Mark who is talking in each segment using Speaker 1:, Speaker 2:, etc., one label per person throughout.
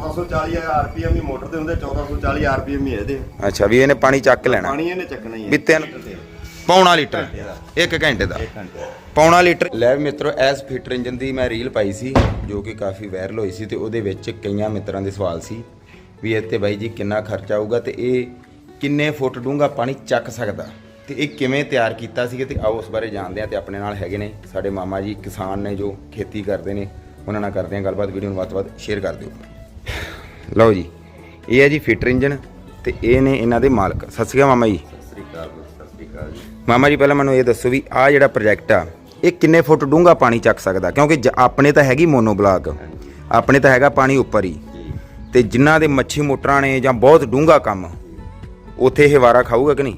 Speaker 1: 1440 RPM ਹੀ motor ਦੇ ਹੁੰਦੇ 1440 RPM ਹੀ ਇਹਦੇ।
Speaker 2: ਅੱਛਾ ਵੀ ਇਹਨੇ ਪਾਣੀ ਚੱਕ ਲੈਣਾ?
Speaker 1: ਪਾਣੀ ਇਹਨੇ ਚੱਕਣਾ ਹੀ ਹੈ।
Speaker 2: ਵੀ ਤਿੰਨ ਪੌਣਾ ਲੀਟਰ
Speaker 1: ਘੰਟੇ ਦਾ।
Speaker 2: 1 ਘੰਟੇ ਦਾ।
Speaker 1: ਘੰਟੇ
Speaker 2: ਪੌਣਾ ਲੀਟਰ। ਲੈ ਵੀ ਮਿੱਤਰੋ ਐਸ ਫਿਟਰ ਇੰਜਨ ਦੀ ਮੈਂ ਰੀਲ ਪਾਈ ਸੀ ਜੋ ਕਿ ਕਾਫੀ ਵਾਇਰਲ ਹੋਈ ਸੀ ਤੇ ਉਹਦੇ ਵਿੱਚ ਕਈਆਂ ਮਿੱਤਰਾਂ ਦੇ ਸਵਾਲ ਸੀ ਵੀ ਇੱਥੇ ਬਾਈ ਜੀ ਕਿੰਨਾ ਖਰਚਾ ਆਊਗਾ ਤੇ ਇਹ ਕਿੰਨੇ ਫੁੱਟ ਡੂੰਘਾ ਪਾਣੀ ਚੱਕ ਸਕਦਾ? ਤੇ ਇਹ ਕਿਵੇਂ ਤਿਆਰ ਕੀਤਾ ਸੀ ਤੇ ਆਓ ਉਸ ਬਾਰੇ ਜਾਣਦੇ ਆ ਤੇ ਆਪਣੇ ਨਾਲ ਹੈਗੇ ਨੇ ਸਾਡੇ ਮਾਮਾ ਜੀ ਕਿਸਾਨ ਨੇ ਜੋ ਖੇਤੀ ਕਰਦੇ ਨੇ ਉਹਨਾਂ ਨਾਲ ਕਰਦੇ ਆ ਗੱਲਬਾਤ ਵੀਡੀਓ ਨੂੰ ਵੱਧ ਤੋਂ ਵੱਧ ਸ਼ੇਅਰ ਕਰ ਦਿਓ। ਲਓ ਜੀ ਇਹ ਹੈ ਜੀ ਫਿਟਰ ਇੰਜਨ ਤੇ ਇਹ ਨੇ ਇਹਨਾਂ ਦੇ ਮਾਲਕ। ਸਤਿ ਸ਼੍ਰੀ ਅਕਾਲ ਮਾਮਾ ਜੀ।
Speaker 1: ਸਤਿ ਸ੍ਰੀ ਅਕਾਲ ਜੀ, ਸਤਿ ਸ੍ਰੀ ਅਕਾਲ ਜੀ।
Speaker 2: ਮਾਮਾ ਜੀ ਪਹਿਲਾਂ ਮੈਨੂੰ ਇਹ ਦੱਸੋ ਵੀ ਆਹ ਜਿਹੜਾ ਪ੍ਰੋਜੈਕਟ ਆ ਇਹ ਕਿੰਨੇ ਫੁੱਟ ਡੂੰਘਾ ਪਾਣੀ ਚੱਕ ਸਕਦਾ? ਕਿਉਂਕਿ ਜ- ਆਪਣੇ ਤਾਂ ਹੈਗੀ ਮੋਨੋ ਬਲਾਕ ਆਪਣੇ ਤਾਂ ਹੈਗਾ ਪਾਣੀ ਉੱਪਰ ਹੀ। ਤੇ ਜਿਨ੍ਹਾਂ ਦੇ ਮੱਛੀ ਮੋਟਰਾਂ ਨੇ ਜਾਂ ਬਹੁਤ ਡੂੰਘਾ ਕੰਮ ਉੱਥੇ ਇਹ ਵਾਰਾ ਖਾਊਗਾ ਕਿ ਨਹੀਂ?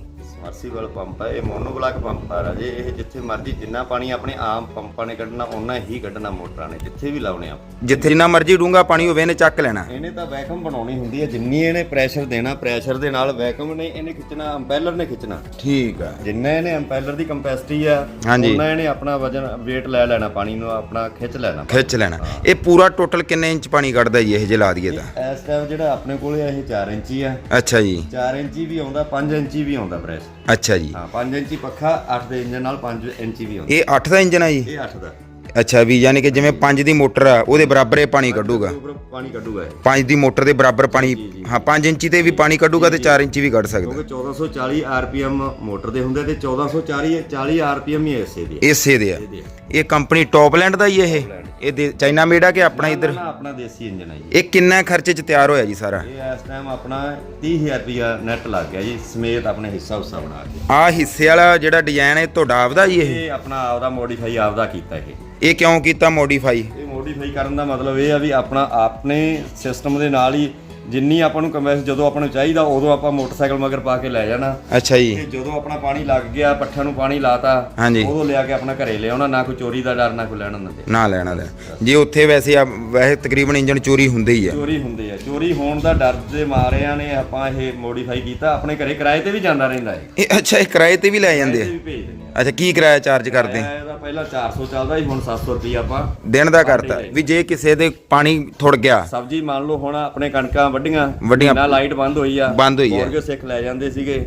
Speaker 1: ਸਮਰਸੀਬਲ ਪੰਪ ਹੈ ਇਹ ਮੋਨੋ ਬਲਾਕ ਪੰਪ ਆ ਰਾਜੇ। ਇਹ ਜਿੱਥੇ ਮਰਜ਼ੀ ਜਿੰਨਾ ਪਾਣੀ ਆਪਣੇ ਆਮ ਪੰਪਾਂ ਨੇ ਕੱਢਣਾ ਉਹਨਾਂ ਹੀ ਕੱਢਣਾ ਮੋਟਰਾਂ ਨੇ ਜਿੱਥੇ ਵੀ ਲਾਉਣੇ ਆ।
Speaker 2: ਜਿੱਥੇ ਜਿੰਨਾ ਮਰਜ਼ੀ ਡੂੰਘਾ ਪਾਣੀ ਹੋਵੇ ਇਹਨੇ ਚੱਕ ਲੈਣਾ।
Speaker 1: ਇਹਨੇ ਤਾਂ ਵੈਕਮ ਬਣਾਉਣੀ ਹੁੰਦੀ ਹੈ ਜਿੰਨੀ ਇਹਨੇ ਪ੍ਰੈਸ਼ਰ ਦੇਣਾ ਪ੍ਰੈਸ਼ਰ ਦੇ ਨਾਲ ਵੈਕਮ ਨੇ ਇਹਨੇ ਖਿੱਚਣਾ ਅੰਪੈਲਰ ਨੇ ਖਿੱਚਣਾ।
Speaker 2: ਠੀਕ ਆ।
Speaker 1: ਜਿੰਨਾ ਇਹਨੇ ਅੰਪੈਲਰ ਦੀ ਕੰਪੈਸਿਟੀ ਆ। ਉਹਨਾਂ ਇਹਨੇ ਆਪਣਾ ਵਜਨ weight ਲੈ ਲੈਣਾ ਪਾਣੀ ਨੂੰ ਆਪਣਾ ਖਿੱਚ ਲੈਣਾ।
Speaker 2: ਖਿੱਚ ਲੈਣਾ। ਇਹ ਪੂਰਾ ਟੋਟਲ ਕਿੰਨੇ ਇੰਚ ਪਾਣੀ ਕੱਢਦਾ ਜੀ ਇਹ ਜੇ ਲਾ ਦਈਏ ਤਾਂ?
Speaker 1: ਇਸ ਟਾਈਮ ਜਿਹੜਾ ਆਪਣੇ ਕੋਲੇ ਇਹ 4 ਇੰਚੀ ਆ।
Speaker 2: ਅੱਛਾ ਜੀ।
Speaker 1: 4 ਇੰਚੀ ਵੀ ਆਉਂਦਾ 5 ਇੰਚੀ ਵੀ ਆਉਂਦਾ ਪ੍ਰੈਸ
Speaker 2: ਅੱਛਾ ਜੀ।
Speaker 1: ਹਾਂ 5 ਇੰਚੀ ਪੱਖਾ 8 ਦੇ ਇੰਜਨ ਨਾਲ 5 ਇੰਚੀ ਵੀ ਆਉਂਦਾ
Speaker 2: ਇਹ 8 ਦਾ ਇੰਜਨ ਆ ਜੀ?
Speaker 1: ਇਹ 8 ਦਾ।
Speaker 2: ਅੱਛਾ ਵੀ ਯਾਨੀ ਕਿ ਜਿਵੇਂ 5 ਦੀ ਮੋਟਰ ਆ ਉਹਦੇ ਬਰਾਬਰ ਇਹ ਪਾਣੀ ਕੱਢੂਗਾ।
Speaker 1: ਉੱਪਰ ਪਾਣੀ ਕੱਢੂਗਾ ਇਹ।
Speaker 2: 5 ਦੀ ਮੋਟਰ ਦੇ ਬਰਾਬਰ ਪਾਣੀ ਹਾਂ 5 ਇੰਚੀ ਤੇ ਵੀ ਪਾਣੀ ਕੱਢੂਗਾ ਤੇ 4 ਇੰਚੀ ਵੀ ਕੱਢ ਸਕਦਾ।
Speaker 1: ਕਿਉਂਕਿ 1440 ਆਰਪੀਐਮ ਮੋਟਰ ਦੇ ਹੁੰਦੇ ਤੇ 1440 40 ਆਰਪੀਐਮ ਹੀ ਐਸੇ ਦੇ
Speaker 2: ਇਸੇ ਦੇ ਆ।
Speaker 1: ਆ।
Speaker 2: ਇਹ ਕੰਪਨੀ ਟੌਪਲੈਂਡ ਦਾ ਹੀ ਇਹ? ਇਹ ਦੇ- ਚਾਈਨਾ ਮੇਡ ਆ ਕਿ ਆਪਣਾ ਇੱਧਰ?
Speaker 1: ਨਾ ਆਪਣਾ ਦੇਸੀ ਇੰਜਨ ਹੈ ਜੀ।
Speaker 2: ਇਹ ਕਿੰਨਾ ਖਰਚੇ 'ਚ ਤਿਆਰ ਹੋਇਆ ਜੀ ਸਾਰਾ?
Speaker 1: ਇਹ ਇਸ ਟਾਈਮ ਆਪਣਾ 30000 ਰੁਪਿਆ ਨੈਟ ਲੱਗ ਗਿਆ ਜੀ ਸਮੇਤ ਆਪਣੇ ਹਿੱਸਾ ਹੁੱਸਾ ਬਣਾ ਕੇ।
Speaker 2: ਆ ਹਿੱਸੇ ਵਾਲਾ ਜਿਹੜਾ ਡਿਜ਼ਾਈਨ ਹੈ ਤੁਹਾਡਾ ਆਪਦਾ ਜੀ ਇਹ?
Speaker 1: ਇਹ ਆਪਣਾ ਆਪਦਾ ਮੋਡੀਫਾਈ ਆਪਦਾ ਕੀਤਾ ਇਹ।
Speaker 2: ਇਹ ਕਿਉਂ ਕੀਤਾ ਮੋਡੀਫਾਈ
Speaker 1: ਇਹ ਮੋਡੀਫਾਈ ਕਰਨ ਦਾ ਮਤਲਬ ਇਹ ਆ ਵੀ ਆਪਣਾ ਆਪਣੇ ਸਿਸਟਮ ਦੇ ਨਾਲ ਹੀ ਜਿੰਨੀ ਆਪਾਂ ਨੂੰ ਕਮੈਸ ਜਦੋਂ ਆਪਾਂ ਨੂੰ ਚਾਹੀਦਾ ਉਦੋਂ ਆਪਾਂ ਮੋਟਰਸਾਈਕਲ ਮਗਰ ਪਾ ਕੇ ਲੈ ਜਾਣਾ।
Speaker 2: ਅੱਛਾ ਜੀ।
Speaker 1: ਤੇ ਜਦੋਂ ਆਪਣਾ ਪਾਣੀ ਲੱਗ ਗਿਆ ਪੱਠਿਆਂ ਨੂੰ ਪਾਣੀ ਲਾਤਾ
Speaker 2: ਹਾਂਜੀ।
Speaker 1: ਉਦੋਂ ਲਿਆ ਕੇ ਆਪਣਾ ਘਰੇ ਲਿਆਉਣਾ ਨਾ ਕੋਈ ਚੋਰੀ ਦਾ ਡਰ ਨਾ ਕੋਈ ਲੈਣਾ ਨਾ ਦੇ।
Speaker 2: ਨਾ ਲੈਣਾ ਦੇ ਜੇ ਉੱਥੇ ਵੈਸੇ ਆ ਵੈਸੇ ਤਕਰੀਬਨ ਇੰਜਨ ਚੋਰੀ ਹੁੰਦੇ ਹੀ ਆ।
Speaker 1: ਚੋਰੀ ਹੁੰਦੇ ਆ। ਚੋਰੀ ਹੋਣ ਦਾ ਡਰ ਦੇ ਮਾਰਿਆਂ ਨੇ ਆਪਾਂ ਇਹ ਮੋਡੀਫਾਈ ਕੀਤਾ। ਆਪਣੇ ਘਰੇ ਕਿਰਾਏ ਤੇ ਵੀ ਜਾਂਦਾ ਰਹਿੰਦਾ ਹੈ
Speaker 2: ਇਹ ਅੱਛਾ ਇਹ ਕਿਰਾਏ ਤੇ ਵੀ ਲੈ ਜਾਂਦੇ ਆ।
Speaker 1: ਵੀ ਭੇਜ ਦਿੰਦੇ ਆ।
Speaker 2: ਅੱਛਾ ਕੀ ਕਿਰਾਇਆ ਚਾਰਜ ਕਰਦੇ?
Speaker 1: ਇਹਦਾ ਪਹਿਲਾਂ 400 ਚੱਲਦਾ ਸੀ ਹੁਣ 700 ਰੁਪਏ ਆਪਾਂ
Speaker 2: ਦਿਨ ਦਾ ਕਰਤਾ। ਵੀ ਜੇ ਕਿਸੇ ਦੇ ਪਾਣੀ ਥੁੜ ਗਿਆ।
Speaker 1: ਸਬਜ਼ੀ ਮੰਨ ਲਓ ਹੁਣ ਆਪਣੇ ਕਣਕਾਂ ਵੱਡੀਆਂ
Speaker 2: ਵੱਡੀਆਂ-
Speaker 1: ਨਾ ਲਾਈਟ ਬੰਦ ਹੋਈ ਆ।
Speaker 2: ਬੰਦ ਹੋਈ ਆ।
Speaker 1: ਮੁਰਗੇ ਸਿੱਖ ਲੈ ਜਾਂਦੇ ਸੀਗੇ।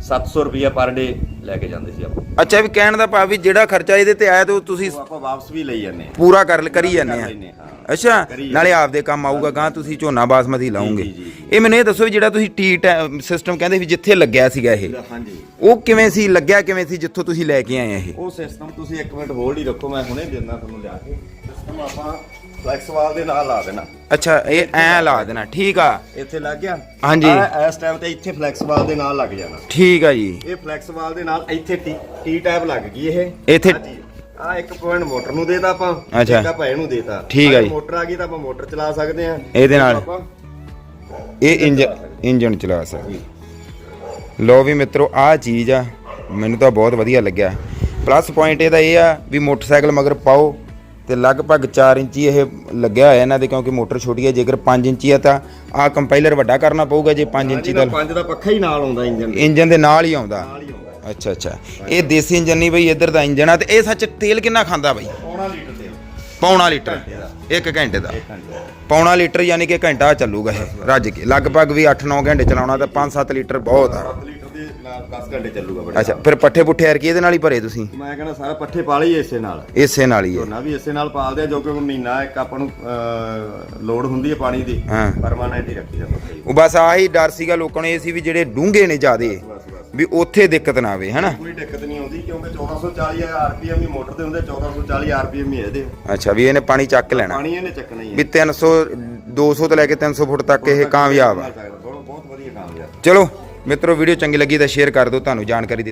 Speaker 1: 700 ਰੁਪਏ ਪਰ ਡੇ ਲੈ ਕੇ ਜਾਂਦੇ ਸੀ ਆਪਾਂ।
Speaker 2: ਅੱਛਾ ਵੀ ਕਹਿਣ ਦਾ ਭਾਵ ਵੀ ਜਿਹੜਾ ਖਰਚਾ ਇਹਦੇ ਤੇ ਆਇਆ ਤੇ ਉਹ ਤੁਸੀਂ
Speaker 1: ਉਹ ਆਪਾਂ ਵਾਪਸ ਵੀ ਲਈ ਜਾਂਦੇ ਆ।
Speaker 2: ਪੂਰਾ ਕਰ ਕਰੀ ਜਾਂਦੇ ਆ
Speaker 1: ਹਾਂ।
Speaker 2: ਅੱਛਾ ਨਾਲੇ ਆਪਦੇ ਕੰਮ ਆਊਗਾ ਗਾਂ ਤੁਸੀਂ ਝੋਨਾ ਬਾਸਮਤੀ ਲਾਉਂਗੇ। ਇਹ ਮੈਨੂੰ ਇਹ ਦੱਸੋ ਵੀ ਜਿਹੜਾ ਤੁਸੀਂ ਟੀ ਸਿਸਟਮ ਕਹਿੰਦੇ ਵੀ ਜਿੱਥੇ ਲੱਗਿਆ ਸੀਗਾ ਇਹ
Speaker 1: ਹਾਂਜੀ।
Speaker 2: ਉਹ ਕਿਵੇਂ ਸੀ ਲੱਗਿਆ ਕਿਵੇਂ ਸੀ ਜਿੱਥੋਂ ਤੁਸੀਂ ਲੈ ਕੇ ਆਏ ਆ ਇਹ?
Speaker 1: ਉਹ ਸਿਸਟਮ ਤੁਸੀਂ ਇੱਕ ਮਿੰਟ ਹੋਲਡ ਹੀ ਰੱਖੋ ਮੈਂ ਹੁਣੇ ਦਿੰਦਾ ਤੁਹਾਨੂੰ ਲਿਆ ਕੇ। ਸਿਸਟਮ ਆਪਾਂ ਫਲੈਕਸ ਵਾਲ ਦੇ ਨਾਲ ਲਾ ਦੇਣਾ।
Speaker 2: ਅੱਛਾ ਇਹ ਐ ਲਾ ਦੇਣਾ ਠੀਕ ਆ।
Speaker 1: ਇੱਥੇ ਲੱਗ ਗਿਆ।
Speaker 2: ਹਾਂਜੀ।
Speaker 1: ਇਸ ਟਾਈਮ ਤੇ ਇੱਥੇ ਫਲੈਕਸ ਵਾਲ ਦੇ ਨਾਲ ਲੱਗ ਜਾਣਾ।
Speaker 2: ਠੀਕ ਆ ਜੀ।
Speaker 1: ਇਹ ਫਲੈਕਸ ਵਾਲ ਦੇ ਨਾਲ ਇੱਥੇ ਟੀ ਟੀ ਟੈਬ ਲੱਗ ਗਈ ਇਹ।
Speaker 2: ਇੱਥੇ-
Speaker 1: ਆ ਇੱਕ ਪੁਆਇੰਟ ਮੋਟਰ ਨੂੰ ਦੇਤਾ ਆਪਾਂ
Speaker 2: ਅੱਛਾ।
Speaker 1: ਇੱਕ ਆਪਾਂ ਇਹਨੂੰ ਦੇਤਾ।
Speaker 2: ਠੀਕ ਆ ਜੀ।
Speaker 1: ਮੋਟਰ ਆ ਗਈ ਤਾਂ ਆਪਾਂ ਮੋਟਰ ਚਲਾ ਸਕਦੇ ਆ
Speaker 2: ਇਹਦੇ ਨਾਲ।
Speaker 1: ਆਪਾਂ
Speaker 2: ਇਹ ਇੰਜਨ ਇੰਜਨ ਚਲਾ ਸਕਦੇ ਲੋ ਵੀ ਮਿੱਤਰੋ ਆਹ ਚੀਜ਼ ਆ। ਮੈਨੂੰ ਤਾਂ ਬਹੁਤ ਵਧੀਆ ਲੱਗਿਆ। ਪਲੱਸ ਪੁਆਇੰਟ ਇਹਦਾ ਇਹ ਆ ਵੀ ਮੋਟਰਸਾਈਕਲ ਮਗਰ ਪਾਓ ਤੇ ਲਗਭਗ 4 ਇੰਚੀ ਇਹ ਲੱਗਿਆ ਹੋਇਆ ਇਹਨਾਂ ਦੇ ਕਿਉਂਕਿ ਮੋਟਰ ਛੋਟੀ ਹੈ ਜੇਕਰ 5 ਇੰਚੀ ਆ ਤਾਂ ਆਹ ਕੰਪਾਈਲਰ ਵੱਡਾ ਕਰਨਾ ਪਊਗਾ ਜੇ 5 ਇੰਚੀ ਦਾ
Speaker 1: ਪੰਜ ਦਾ ਪੱਖਾ ਹੀ ਨਾਲ ਆਉਂਦਾ ਇੰਜਨ ਦੇ।
Speaker 2: ਇੰਜਨ ਦੇ ਨਾਲ ਹੀ ਆਉਂਦਾ।
Speaker 1: ਨਾਲ ਹੀ ਆਉਂਦਾ।
Speaker 2: ਅੱਛਾ ਅੱਛਾ। ਇਹ ਦੇਸੀ ਇੰਜਨ ਨਹੀਂ ਬਈ ਇੱਧਰ ਦਾ ਇੰਜਨ ਆ ਤੇ ਇਹ ਸੱਚ ਤੇਲ ਕਿੰਨਾ ਖਾਂਦਾ ਬਈ?
Speaker 1: ਪੌਣਾ ਲੀਟਰ ਤੇ
Speaker 2: ਪੌਣਾ ਲੀਟਰ। ਇੱਕ ਘੰਟੇ ਦਾ। ਪੌਣਾ ਲੀਟਰ ਯਾਨੀ ਕਿ ਘੰਟਾ ਚੱਲੂਗਾ ਇਹ ਰੱਜ ਕੇ। ਲਗਭਗ ਵੀ 8-9 ਘੰਟੇ ਚਲਾਉਣਾ ਤਾਂ 5-7 ਲੀਟਰ ਬਹੁਤ ਆ।
Speaker 1: 7 ਲੀਟਰ ਦੇ ਨਾਲ 10 ਘੰਟੇ ਚੱਲੂਗਾ ਬੜੇ।
Speaker 2: ਅੱਛਾ ਫਿਰ ਪੱਠੇ ਪੁੱਠੇ ਹਰ ਕੀ ਇਹਦੇ ਨਾਲ ਹੀ ਭਰੇ ਤੁਸੀਂ?
Speaker 1: ਮੈਂ ਕਹਿੰਦਾ ਸਾਰਾ ਪੱਠੇ ਪਾ ਲਈ ਇਸੇ ਨਾਲ।
Speaker 2: ਇਸੇ ਨਾਲ ਹੀ ਹੈ।
Speaker 1: ਝੋਨਾ ਵੀ ਇਸੇ ਨਾਲ ਪਾਲਦੇ ਆ ਜੋ ਕਿ ਮਹੀਨਾ ਇੱਕ ਆਪਾਂ ਨੂੰ ਲੋੜ ਹੁੰਦੀ ਹੈ ਪਾਣੀ ਦੀ। ਪਰਮਾਨੈਂਟ ਹੀ ਰੱਖੀ ਜਾਂਦਾ
Speaker 2: ਉਹ ਬਸ ਆਹੀ ਡਰ ਸੀਗਾ ਲੋਕਾਂ ਨੂੰ ਇਹ ਸੀ ਵੀ ਜਿਹੜੇ ਡੂੰਘੇ ਨੇ ਜਿਆਦੇ। ਵੀ ਉੱਥੇ ਦਿੱਕਤ ਨਾ ਆਵੇ ਹਨਾ?
Speaker 1: ਕੋਈ ਦਿੱਕਤ ਨਹੀਂ ਆਉਂਦੀ ਕਿਉਂਕਿ 1440 ਆਰਪੀਐਮ ਹੀ ਮੋਟਰ ਦੇ ਹੁੰਦੇ 1440 ਆਰਪੀਐਮ ਹੀ ਇਹਦੇ।
Speaker 2: ਅੱਛਾ ਵੀ ਇਹਨੇ ਪਾਣੀ ਚੱਕ ਲੈਣਾ।
Speaker 1: ਪਾਣੀ ਇਹਨੇ ਚੱਕਣਾ ਹੀ ਹੈ
Speaker 2: ਵੀ 300 200 ਤੋਂ ਲੈ ਕੇ 300 ਫੁੱਟ ਤੱਕ ਇਹ ਕਾਮਯਾਬ ਆ।
Speaker 1: ਬਹੁਤ ਬਹੁਤ ਵਧੀਆ ਕਾਮਯਾਬ।
Speaker 2: ਚਲੋ ਮਿੱਤਰੋ ਵੀਡੀਓ ਚੰਗੀ ਲੱਗੀ ਤਾਂ ਸ਼ੇਅਰ ਕਰ ਦਿਓ ਤੁਹਾਨੂੰ ਜਾਣਕਾਰੀ